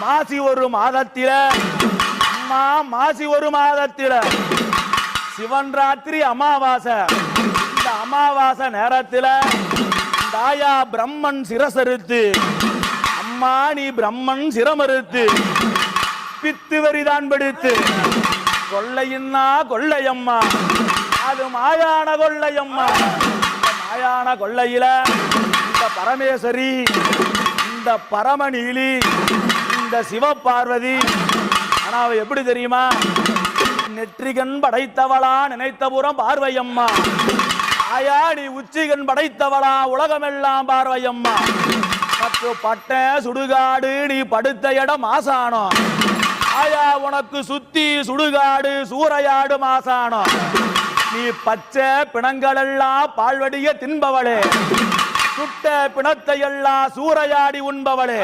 மாசி ஒரு மாதத்தில. அம்மா மாசி ஒரு மாதத்தில. சிவன் ராத்திரி அமாவாசை. இந்த அமாவாசை நேரத்தில தாயா பிரம்மன் சிரசறுத்து அம்மா நீ பிரம்மன் சிரமறுத்து பித்து வரிதான் பிடித்து. கொள்ளையின்னா கொள்ளையம்மா அது மாயான கொள்ளையம்மா. இந்த மாயான கொள்ளையில இந்த பரமேஸ்வரி இந்த பரமநீலி இந்த சிவபார்வதி. ஆனா அவ எப்படி தெரியுமா? நெற்றிகன் படைத்தவளா நினைத்தபுறம் பார்வையம்மா. ஆயா நீ உச்சிகன் படைத்தவளா உலகமெல்லாம் பார்வையம்மா. பத்து பட்ட சுடுகாடு நீ படுத்த இடம் ஆசானம் ஆயா உனக்கு சுத்தி சுடுகாடு சூறையாடு மாசானம் நீ பச்சை பிணங்களெல்லாம் பால்வடிய தின்பவளே. சுட்ட பிணத்தை எல்லாம் சூறையாடி உண்பவளே.